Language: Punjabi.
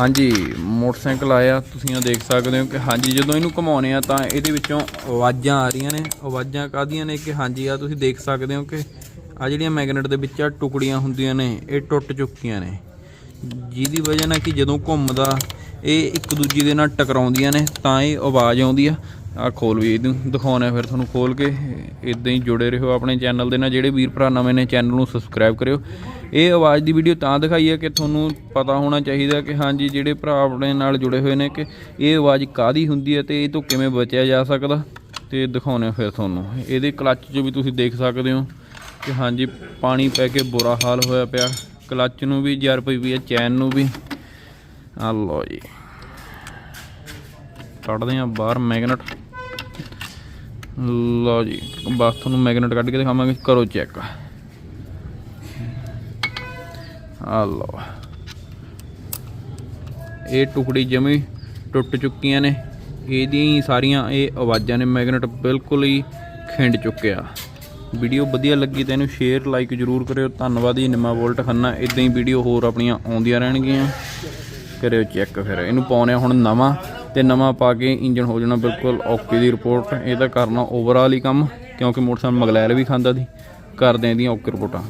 ਹਾਂਜੀ, ਮੋਟਰਸਾਈਕਲ ਆਇਆ, ਤੁਸੀਂ ਉਹ ਦੇਖ ਸਕਦੇ ਹੋ ਕਿ ਹਾਂਜੀ, ਜਦੋਂ ਇਹਨੂੰ ਘੁਮਾਉਨੇ ਆ ਤਾਂ ਇਹਦੇ ਵਿੱਚੋਂ ਆਵਾਜ਼ਾਂ ਆ ਰਹੀਆਂ ਨੇ। ਆਵਾਜ਼ਾਂ ਕਾਹਦੀਆਂ ਨੇ ਕਿ ਹਾਂਜੀ ਆ ਤੁਸੀਂ ਦੇਖ ਸਕਦੇ ਹੋ ਕਿ ਆ ਜਿਹੜੀਆਂ ਮੈਗਨੇਟ ਦੇ ਵਿੱਚ ਆ ਟੁਕੜੀਆਂ ਹੁੰਦੀਆਂ ਨੇ, ਇਹ ਟੁੱਟ ਚੁੱਕੀਆਂ ਨੇ। ਜਿਹਦੀ ਵਜ੍ਹਾ ਨਾਲ ਕਿ ਜਦੋਂ ਘੁੰਮਦਾ, ਇਹ ਇੱਕ ਦੂਜੀ ਦੇ ਨਾਲ ਟਕਰਾਉਂਦੀਆਂ ਨੇ, ਤਾਂ ਇਹ ਆਵਾਜ਼ ਆਉਂਦੀ ਆ। ਆ ਖੋਲ ਵੀ ਇਹਨੂੰ ਦਿਖਾਉਣਾ ਫਿਰ ਤੁਹਾਨੂੰ ਖੋਲ ਕੇ। ਇਦਾਂ ਹੀ ਜੁੜੇ ਰਹੋ ਆਪਣੇ ਚੈਨਲ ਦੇ ਨਾਲ। ਜਿਹੜੇ ਵੀਰ ਭਰਾ ਨਵੇਂ ਨੇ, ਚੈਨਲ ਨੂੰ ਸਬਸਕ੍ਰਾਈਬ ਕਰਿਓ। ਇਹ ਆਵਾਜ਼ ਦੀ ਵੀਡੀਓ ਤਾਂ ਦਿਖਾਈ ਹੈ ਕਿ ਤੁਹਾਨੂੰ ਪਤਾ ਹੋਣਾ ਚਾਹੀਦਾ ਕਿ ਹਾਂਜੀ, ਜਿਹੜੇ ਭਰਾ ਆਪਣੇ ਨਾਲ ਜੁੜੇ ਹੋਏ ਨੇ ਕਿ ਇਹ ਆਵਾਜ਼ ਕਾਦੀ ਹੁੰਦੀ ਹੈ ਤੇ ਇਹ ਤੋਂ ਕਿਵੇਂ ਬਚਿਆ ਜਾ ਸਕਦਾ। ਤੇ ਦਿਖਾਉਣੇ ਫਿਰ ਤੁਹਾਨੂੰ। ਇਹਦੇ ਕਲੱਚ 'ਚ ਵੀ ਤੁਸੀਂ ਦੇਖ ਸਕਦੇ ਹੋ ਕਿ ਹਾਂਜੀ, ਪਾਣੀ ਪੈ ਕੇ ਬੁਰਾ ਹਾਲ ਹੋਇਆ ਪਿਆ। ਕਲੱਚ ਨੂੰ ਵੀ, ਜਰ ਪਈ ਵੀ ਹੈ, ਚੈਨ ਨੂੰ ਵੀ। ਆ ਲਓ ਜੀ। ਕੱਢਦੇ ਆ ਬਾਹਰ ਮੈਗਨੇਟ। ਲਓ ਜੀ ਬਸ ਤੁਹਾਨੂੰ ਮੈਗਨੇਟ ਕੱਢ ਕੇ ਦਿਖਾਵਾਂਗੇ, ਕਰੋ ਚੈੱਕ। ਆ ਲਓ। ਇਹ ਟੁਕੜੀ ਜਮੀ ਟੁੱਟ ਚੁੱਕੀਆਂ ਨੇ। ਇਹਦੀਆਂ ਹੀ ਸਾਰੀਆਂ ਇਹ ਆਵਾਜ਼ਾਂ ਨੇ, ਮੈਗਨੇਟ ਬਿਲਕੁਲ ਹੀ ਖਿੰਡ ਚੁੱਕਿਆ ਵੀਡੀਓ ਵਧੀਆ ਲੱਗੀ ਤਾਂ ਇਹਨੂੰ ਸ਼ੇਅਰ ਲਾਈਕ ਜਰੂਰ ਕਰਿਓ। ਧੰਨਵਾਦ ਜੀ, ਨਿਮਾ ਵੋਲਟ ਖੰਨਾ। ਇਦਾਂ ਹੀ ਵੀਡੀਓ ਹੋਰ ਆਪਣੀਆਂ ਆਉਂਦੀਆਂ ਰਹਿਣਗੀਆਂ। ਕਰਿਓ ਚੈੱਕ ਫਿਰ। ਇਹਨੂੰ ਪਾਉਣੇ ਹੁਣ ਨਵਾਂ। ਤੇ ਨਵਾਂ ਪਾ ਕੇ ਇੰਜਨ ਹੋ ਜਾਣਾ ਬਿਲਕੁਲ ਓਕੇ ਦੀ ਰਿਪੋਰਟ। ਇਹ ਤਾਂ ਕਰਨਾ ਓਵਰਆਲ ਹੀ ਕੰਮ, ਕਿਉਂਕਿ ਮੋਟਰਸਾਈਕਲ ਮਗਲੈਰ ਵੀ ਖਾਂਦਾ ਸੀ। ਕਰਦੇ ਆਂ ਇਹਦੀਆਂ ਓਕੇ ਰਿਪੋਰਟਾਂ।